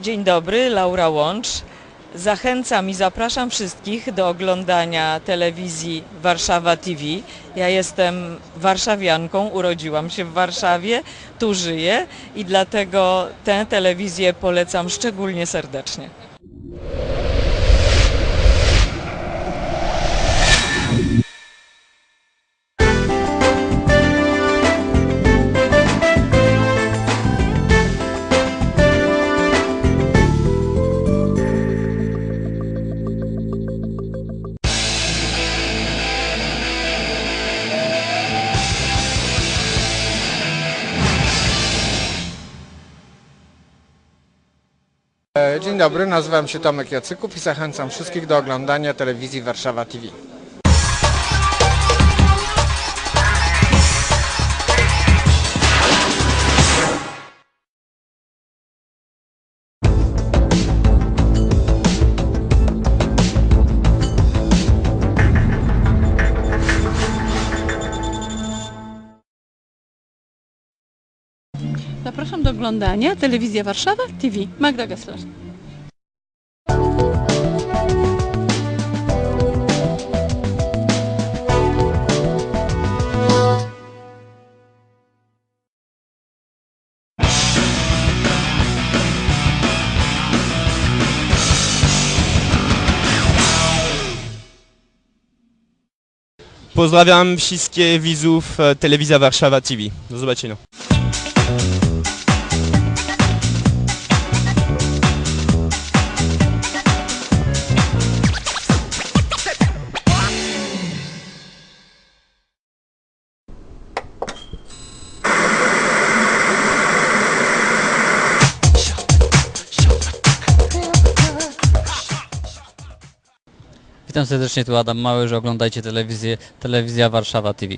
Dzień dobry, Laura Łącz. Zachęcam i zapraszam wszystkich do oglądania telewizji Warszawa TV. Ja jestem warszawianką, urodziłam się w Warszawie, tu żyję i dlatego tę telewizję polecam szczególnie serdecznie. Dzień dobry, nazywam się Tomek Jacyków i zachęcam wszystkich do oglądania telewizji Warszawa TV. Zapraszam do oglądania Telewizja Warszawa TV. Magda Gessler. Pozdrawiam wszystkie widzów e, Telewizja Warszawa TV. Do zobaczenia. Witam serdecznie, tu Adam Mały, że oglądajcie telewizję, telewizja Warszawa TV.